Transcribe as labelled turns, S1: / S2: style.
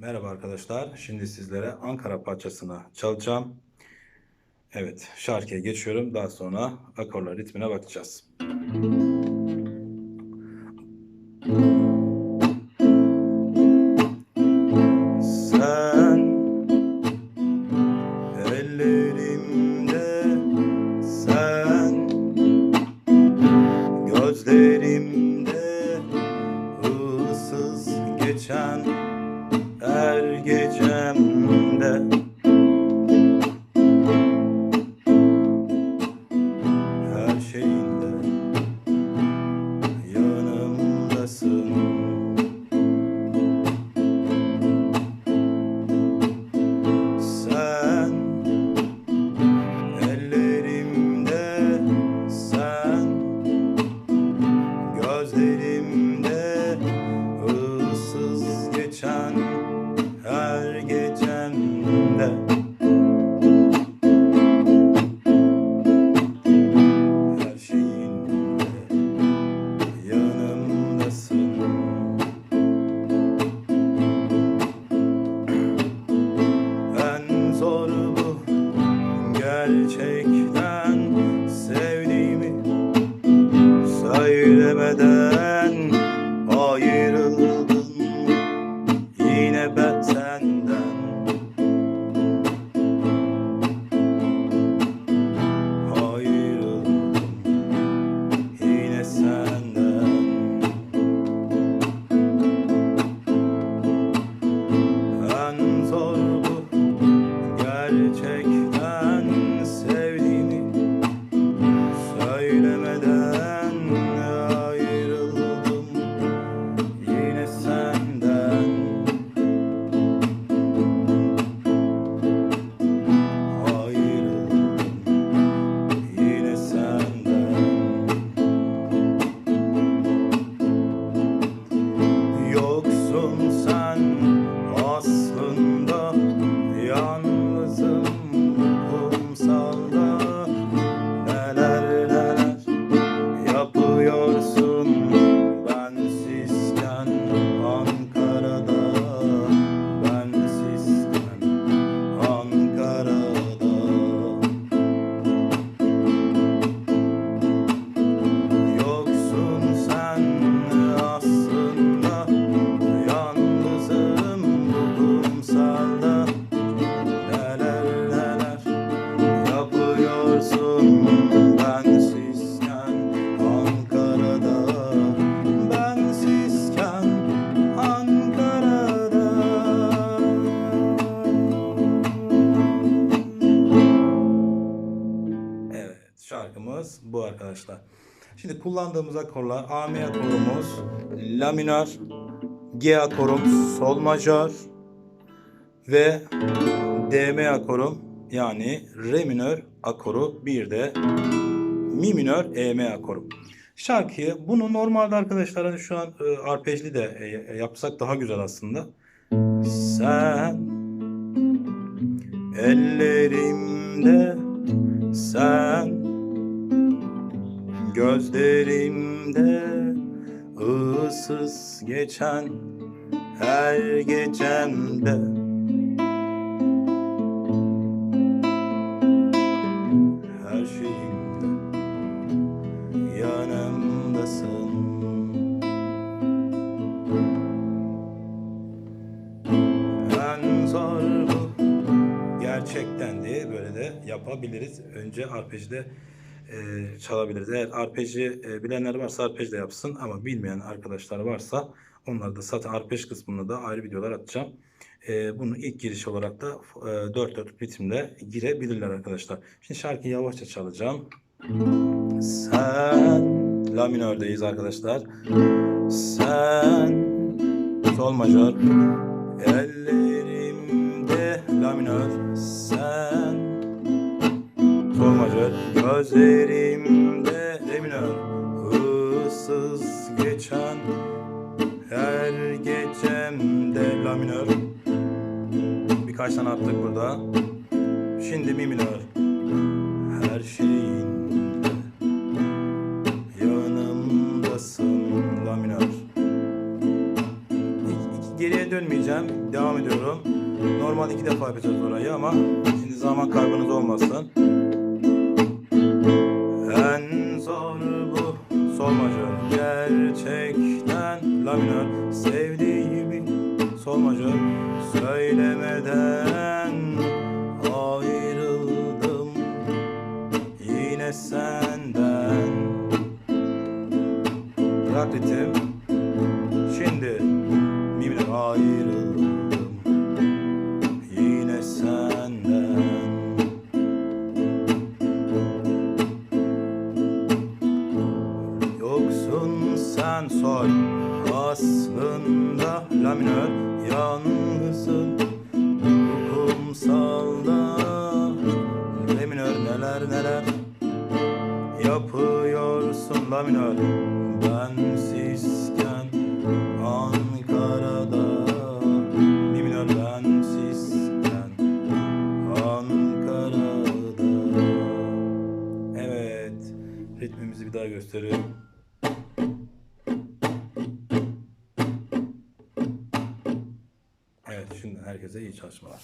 S1: Merhaba arkadaşlar. Şimdi sizlere Ankara parçasını çalacağım. Evet, şarkıya geçiyorum. Daha sonra akorlar ritmine bakacağız. Sen ıssız Şimdi kullandığımız akorlar A mi akorumuz, La minör, G akorum, Sol majör ve D mi akorum yani Re minör akoru bir de Mi minör E mi akorum. Şarkıyı bunu normalde arkadaşlar hani şu an e, arpejli de e, yapsak daha güzel aslında. Sen ellerimde sen gözlerimde ıssız geçen her gecemde her şeyimde yanımdasın. En zor bu. Gerçekten diye böyle de yapabiliriz. Önce arpejde e, çalabiliriz. Eğer arpeji e, bilenler varsa arpej de yapsın ama bilmeyen arkadaşlar varsa onlar da zaten arpej kısmında da ayrı videolar atacağım. E, bunu ilk giriş olarak da e, 4-4 ritimle girebilirler arkadaşlar. Şimdi şarkıyı yavaşça çalacağım. Sen La minördeyiz arkadaşlar. Sen Sol majör Ellerimde La minör Sen Gözlerimde Re minör Issız geçen Her gecemde La minör Birkaç tane attık burada Şimdi Mi minör Her şeyin yanımdasın La minör geriye dönmeyeceğim. Devam ediyorum. Normal iki defa yapacağız orayı ama şimdi zaman kaybınız olmasın. Minör sevdiğimi sol majör söylemeden ayrıldım. Yine senden aslında la minör yalnızım kumsalda re minör neler neler yapıyorsun la minör. Bensizken Ankara'da mi minör bensizken Ankara'da. Evet ritmimizi bir daha gösteriyorum Evet şimdi herkese iyi çalışmalar